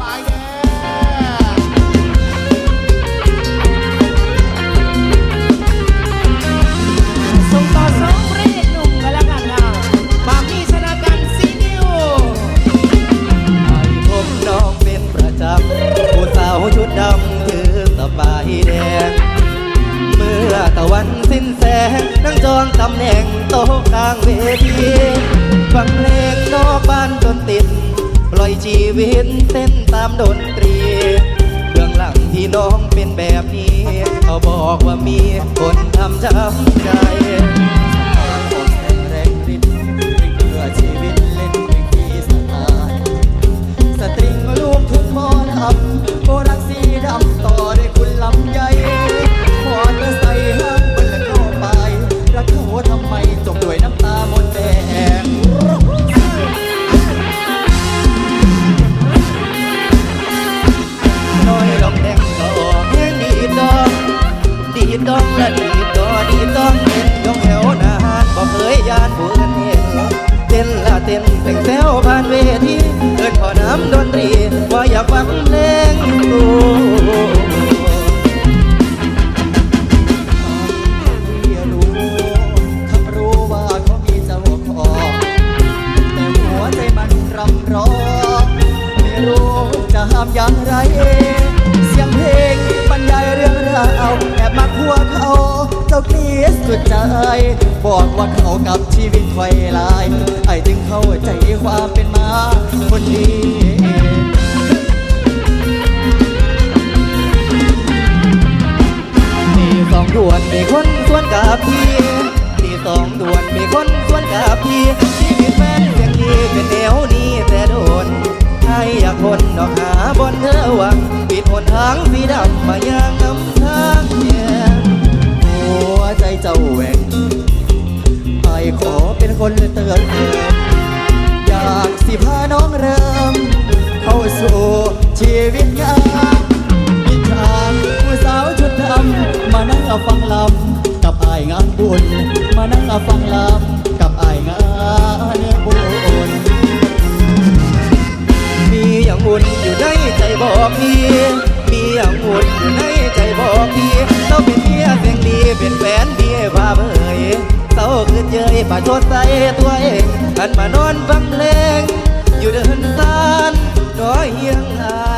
ปายแดงส่งต่อสองพระเอกหนุ่มกันแล้วกันค่ะปามมี่ชนะกันซีนิวพบน้องเป็นประจำผู้สาวชุดดำถือสบายแดง เมื่อตะวันสิ้นแสงนั่งจองตำแหน่งโต๊ะกลางเวทีฟังเพลงนอกบ้านจนติด ปล่อยชีวิตเต้นตามดนตรี เบื้องหลังที่น้องเป็นแบบนี้ เขาบอกว่ามีคนทำช้ำใจแรงริดเพื่อชีวิตเล่นเพลงที่สไตล์สตริงลูกทุ่งหมอลำโบ อยดอกแดงก็ออกแห้งดีดดองดีดดองและดีดดอดีดองเห็นยองแถวนานบ่เคยยานผู้อื่นเห็นเต้นละเต้นแต่งแซวผ่านเวทีเอินขอน้ำดนตรีว่าอยากฟังเพลงกูที่รู้คำรู้ว่าเขามีเจ้าของแต่หัวใจมันรำร้องไม่รู้จะห้ามอย่างไร สุดใจ บอกว่าเขากับชีวิตไฟลายไอ้จึงเข้าใจความเป็นมาคนดีมีสองด่วนมีคนสวนกับพี่มีสองด่วนมีคนสวนกับพี่ชีวิตแฟนเสียงดีเป็นแนวนี้แต่โดนใครอยากคนดอกหาบนเธอวังปิดหนทางสีดำมายังน้ำทาง เจ้าแหวงไอขอเป็นคนเตือนเธออยากสิพาน้องเริ่ม เข้าสู่ชีวิตงามมีทางผู้สาวชุดดำมานั่งเอาฟังลำกับไอายงานบุญ มานั่งเอาฟังลำกับไอายงานบุญมีอย่างอุ่นอยู่ในใจบอกพี่มีอย่างอุ่นอยู่ในใจบอกพี่ ป่าชดใส่ตัวเองหันมานอนฟังเพลง อยู่เดินตานน้อยเฮียงอาย